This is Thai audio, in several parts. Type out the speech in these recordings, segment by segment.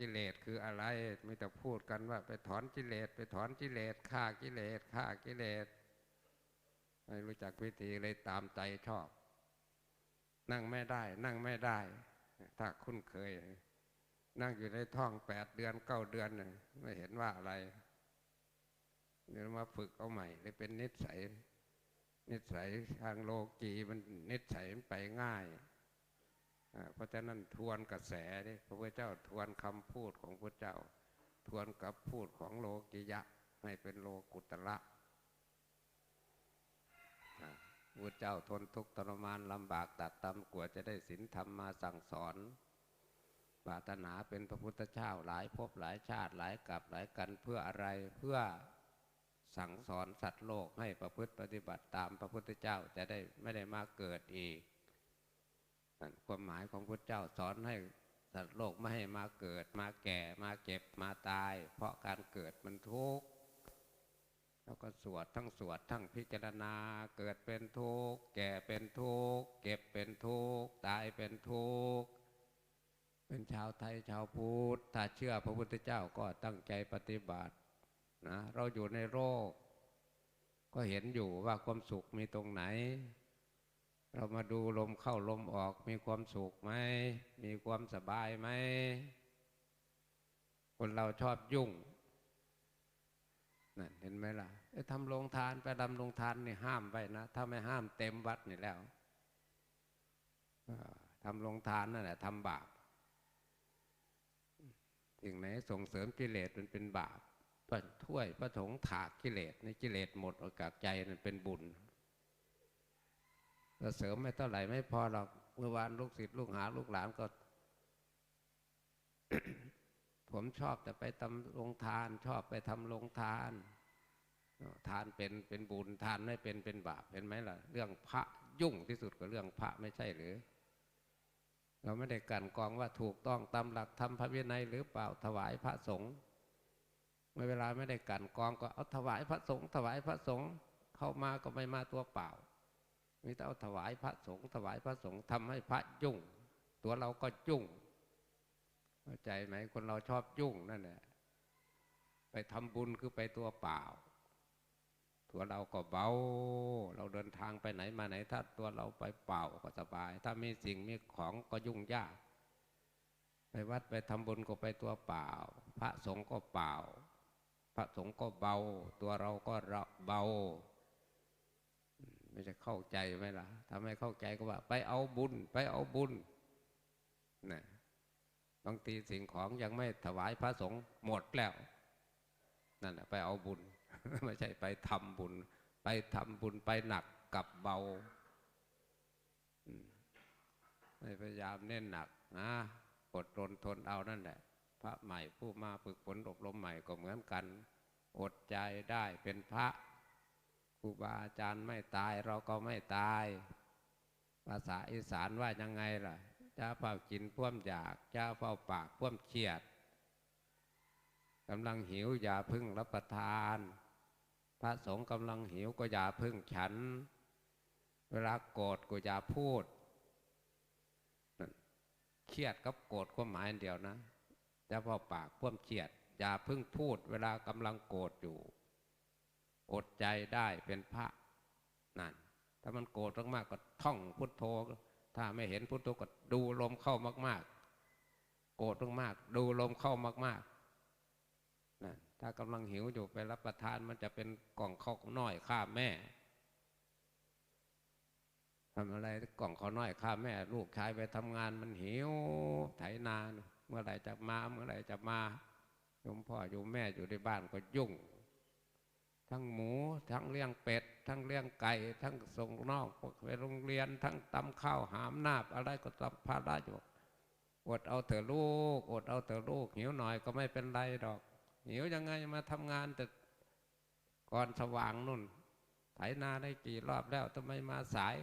กิเลสคืออะไรไม่แต่พูดกันว่า ไปถอนกิเลสไปถอนกิเลสฆ่ากิเลสฆ่ากิเลสไม่รู้จักวิธีเลยตามใจชอบ นั่งไม่ได้ นั่งไม่ได้ ถ้าคุ้นเคย นั่งอยู่ในท้องแปดเดือนเก้าเดือนไม่เห็นว่าอะไรเดี๋ยวมาฝึกเอาใหม่เลยเป็นนิสัยนิสัยทางโลกีมันนิสัยมันไปง่าย เพราะฉะนั้นทวนกระแสนี่พระพุทธเจ้าทวนคำพูดของพระเจ้า ทวนกับพูดของโลกิยะ ให้เป็นโลกุตระพระเจ้าทนทุกข์ทรมานลำบากตัดตำกว่าจะได้ศีลธรรมมาสั่งสอนปรารถนาเป็นพระพุทธเจ้าหลายภพหลายชาติหลายกับหลายกันเพื่ออะไรเพื่อสั่งสอนสัตว์โลกให้ประพฤติปฏิบัติตามพระพุทธเจ้าจะได้ไม่ได้มาเกิดอีก นั่นความหมายของพระเจ้าสอนให้สัตว์โลกไม่ให้มาเกิด มาแก่มาเก็บมาตาย เพราะการเกิดมันทุกข์แล้วก็สวดทั้งสวดทั้งพิจารณาเกิดเป็นทุกข์แก่เป็นทุกข์เก็บเป็นทุกข์ตายเป็นทุกข์เป็นชาวไทยชาวพุทธถ้าเชื่อพระพุทธเจ้าก็ตั้งใจปฏิบัตินะเราอยู่ในโลกก็เห็นอยู่ว่าความสุขมีตรงไหน เรามาดูลมเข้าลมออกมีความสุขไหม มีความสบายไหม คนเราชอบยุ่งนั่นเห็นไหมล่ะไอ้ทำโรงทานไปดำโรงทานนี่ห้ามไปนะถ้าไม่ห้ามเต็มวัดนี่แล้วทำโรงทานนั่นแหละทำบาปสิ่งไหนส่งเสริมกิเลสมันเป็นบาปพระถ้วยพระถงถากกิเลสในกิเลสหมดออกจากใจนั่นเป็นบุญ เราเสริมไม่เท่าไหร่ไม่พอหรอกเมื่อวานลูกศิษย์ลูกหาลูกหลานก็ ผมชอบแต่ไปทำโรงทาน ชอบไปทำโรงทาน ทานเป็นเป็นบุญทานไม่เป็นเป็นบาปเห็นไหมล่ะ เรื่องพระยุ่งที่สุดกับเรื่องพระไม่ใช่หรือ เราไม่ได้กันกองว่าถูกต้องตามหลักธรรมพระวินัยหรือเปล่าถวายพระสงฆ์เมื่อเวลาไม่ได้กันกองก็เอาถวายพระสงฆ์ถวายพระสงฆ์เข้ามาก็ไม่มาตัวเปล่า มีแต่เอาถวายพระสงฆ์ถวายพระสงฆ์ทำให้พระยุ่ง ตัวเราก็ยุ่งเข้าใจไหมคนเราชอบยุ่งนั่นแหละไปทำบุญคือไปตัวเปล่า ตัวเราก็เบา เราเดินทางไปไหนมาไหน ถ้าตัวเราไปเปล่าก็สบาย ถ้ามีสิ่งมีของก็ยุ่งยาก ไปวัดไปทำบุญก็ไปตัวเปล่า พระสงฆ์ก็เปล่า พระสงฆ์ก็เบา ตัวเราก็เบา ไม่จะเข้าใจไหมล่ะถ้าไม่เข้าใจก็ว่า ไปเอาบุญ ไปเอาบุญนะบางทีสิ่งของยังไม่ถวายพระสงฆ์หมดแล้วนั่นแหละไปเอาบุญ ไม่ใช่ไปทำบุญ ไปทำบุญไปหนักกับเบาไม่พยายามเน้นหนักนะอดรนทนเอานั่นแหละ พระใหม่ผู้มาฝึกฝนอบรมใหม่ก็เหมือนกัน อดใจได้เป็นพระ ครูบาอาจารย์ไม่ตายเราก็ไม่ตาย ภาษาอีสานว่ายังไงล่ะจ้าเฝ้ากินพ่วมอยากจ้าเฝ้าปากพ่วมเครียดกำลังหิวอย่าพึ่งรับประทาน พระสงฆ์กำลังหิวก็อย่าพึ่งฉัน เวลาโกรธก็อย่าพูดเครียดกับโกรธความหมายเดียวนะจะพอปากพ่วมเครียดอย่าพิ่งพูด เวลากำลังโกรธอยู่ อดใจได้เป็นพระนั่นถ้ามันโกรธมากๆก็ท่องพุทโธ ถ้าไม่เห็นพุทโธก็ดูลมเข้ามาก ๆ โกรธมากๆดูลมเข้ามากๆนั่นถ้ากำลังหิวอยู่ไปรับประทานมันจะเป็นกล่องข้าวน้อยข้าแม่ทำอะไรกล่องข้าวน้อยข้าแม่ ลูกชายไปทำงานมันหิวไถนาน เมื่อไหร่จะมาเมื่อไหร่จะมาโยมพ่อโยมแม่อยู่ในบ้านก็ยุ่ง ทั้งหมู ทั้งเลี้ยงเป็ด ทั้งเลี้ยงไก่ ทั้งส่งนอกไปโรงเรียน ทั้งตำข้าวหามนาบอะไรก็ตำพาราอยู่อดเอาเถอะลูก อดเอาเถอะลูก หิวหน่อยก็ไม่เป็นไรดอก หิวยังไงมาทำงานแต่ก่อนสว่างนุ่น ไถนาได้กี่รอบแล้วทำไมมาสาย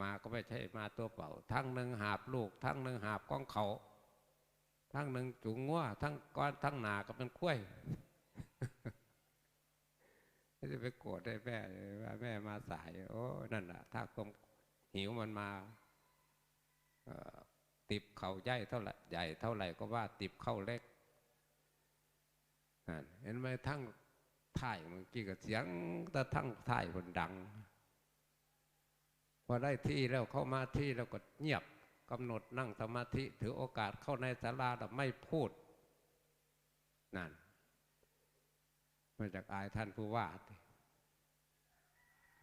มาก็ไม่ใช่มาตัวเปล่า ทั้งหนึ่งหาบลูก ทั้งหนึ่งหาบก้องเขา ทั้งหนึ่งจุงงัวทั้งก้อนทั้งหนาก็เป็นกล้วย ไม่จะไปโกรธได้แม่ว่าแม่มา สาย โอ้นั่นแหละถ้าความหิวมันมาติบเข่าใหญ่เท่าไหร่ใหญ่เท่าไหร่ก็ว่าติบเข้าเล็กเห็นไหมทั้งท่ายเมื่อกี้ก็เสียงแต่ทั้งท่ายคนดังพอได้ที่แล้วเข้ามาที่แล้วก็เงียบกำหนดนั่งสมาธิถือโอกาสเข้าในศาลาแต่ไม่พูดนั่นมาจากอายท่านผู้ว่า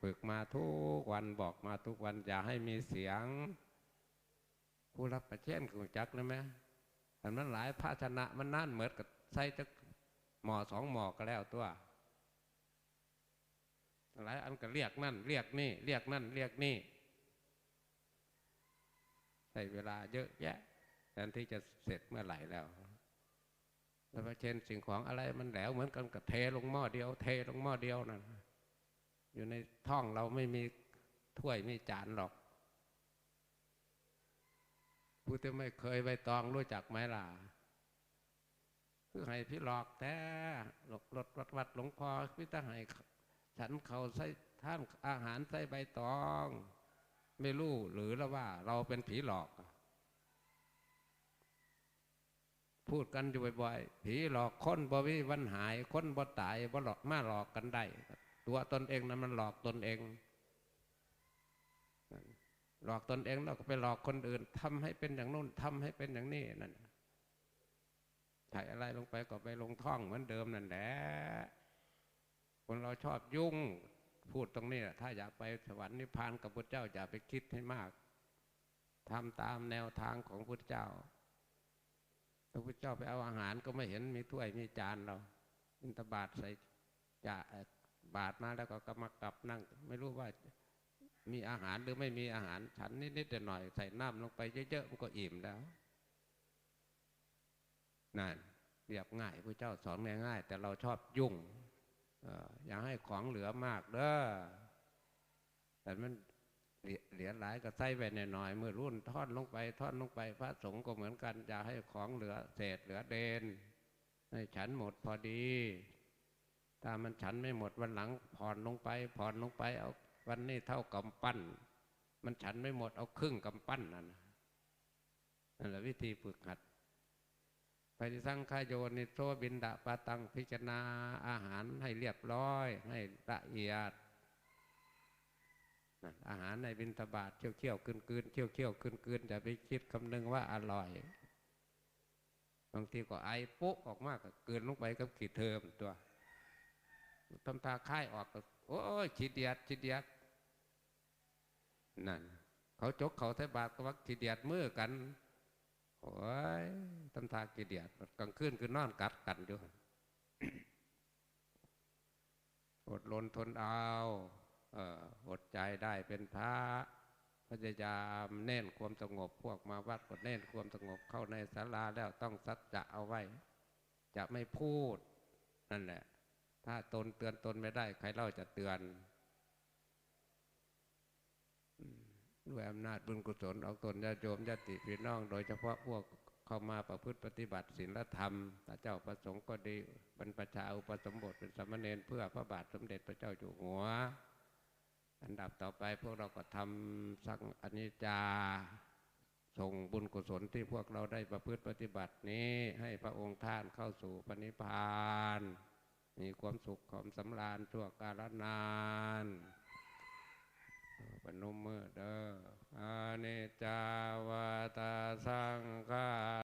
ฝึกมาทุกวันบอกมาทุกวัน อย่าให้มีเสียง ผู้รับประเช่นของจักนะไหมอันมันหลายภาชนะมันนั่นเหมือนกับใส่จักหมอสองหมอก็แล้วตัว หลายอันก็เรียกนั่น เรียกนี่ เรียกนั่น เรียกนี่ใช้เวลาเยอะแยะแทนที่จะเสร็จเมื่อไหร่แล้วแล้วเช่นสิ่งของอะไรมันแหลวเหมือนกันกับเทลงหม้อเดียว เทลงหม้อเดียวนั่น อยู่ในท้องเราไม่มีถ้วยไม่จานหรอกผู้ที่ไม่เคยใบตองรู้จักไหมล่ะคือให้พี่หลอกแท้หลกรถวัดวัดหลวงพ่อพี่ตั้งให้ฉันเขาใส่ท่านอาหารใส่ใบตอง ไม่รู้หรือแล้วว่า เราเป็นผีหลอก พูดกันอยู่บ่อยๆผีหลอกคนบ่วิวันหาย คนบ่ตายบ่หลอกมาหลอกกันได้ ตัวตนเองนั้นมันหลอกตนเอง หลอกตนเองแล้วก็ไปหลอกคนอื่นทำให้เป็นอย่างนู้นทำให้เป็นอย่างนี้นั่นถ่ายอะไรลงไปก็ไปลงท่องเหมือนเดิมนั่นแหละคนเราชอบยุ่งพูดตรงนี้ถ้าอยากไปสวรรค์นิพพานกับพระเจ้าอย่าไปคิดให้มากทำตามแนวทางของพระเจ้าพระพุทธเจ้าไปเอาอาหารก็ไม่เห็นมีถ้วยมีจานเราอินทบาทใส่จะ บาทมาแล้วก็กมากลับนั่ง ไม่รู้ว่ามีอาหารหรือไม่มีอาหารฉันนิดๆแต่หน่อยใส่น้ำลงไปเยอะๆมันก็อิ่มแล้วนั่นเรียบง่ายพระเจ้าสอนง่ายๆแต่เราชอบยุ่งอย่าให้ของเหลือมากเด้อแต่มันเหลือหลายก็ใส่ไปหน่อยๆเมื่อรุ่นทอดลงไปทอดลงไป พระสงฆ์ก็เหมือนกันอย่าให้ของเหลือเศษเหลือเดนให้ฉันหมดพอดี ถ้ามันฉันไม่หมดวันหลังผ่อนลงไป ผ่อนลงไปเอาวันนี้เท่ากำปั้น มันฉันไม่หมดเอาครึ่งกำปั้นนั่นนั่นแหละวิธีฝึกหัดไปสังขายโยนิโตบินดาปาตังพิจารณาอาหารให้เรียบร้อย ให้ละเอียดอาหารในบินตบาทเคี่ยวเคี่ยวคืนคืนเคี่ยวเคี่ยวคืนคืนจะไปคิดคำนึงว่าอร่อยบางทีก็ไอปุ๊ออกมากก็เกินลงไปกับขีดเทอมตัว ทำตาค่ายออกก็โอ้ยขีดเดียดขีดเดียดนั่นเขาจกเขาใส่บาทก็ว่าขีดเดียดมือกันโอ้ยทำตาขีดเดียดกลางคืนคือนอนกัดกันอยู่อดลนทนเอาอดใจได้เป็นพระพยายามเน้นความสงบพวกมาวัดกดเน้นความสงบเข้าในศาลาแล้วต้องสัจจะเอาไว้ จะไม่พูดนั่นแหละ ถ้าตนเตือนตนไม่ได้ ใครเล่าจะเตือนด้วยอำนาจบุญกุศลของตนญาติโยมญาติพี่น้อง โดยเฉพาะพวกเข้ามาประพฤติปฏิบัติศีลธรรมพระเจ้าประสงค์ก็ดีบรรพชาอุปสมบทเป็นสมณเณรเพื่อพระบาทสมเด็จพระเจ้าอยู่หัว อันดับต่อไปพวกเราก็ทำสังอนิจจาส่งบุญกุศลที่พวกเราได้ประพฤติปฏิบัตินี้ ให้พระองค์ท่านเข้าสู่ปณิพาน มีความสุขความสำราญทั่วกาลนานปนมมือเดออาเนจาวาตาสังฆา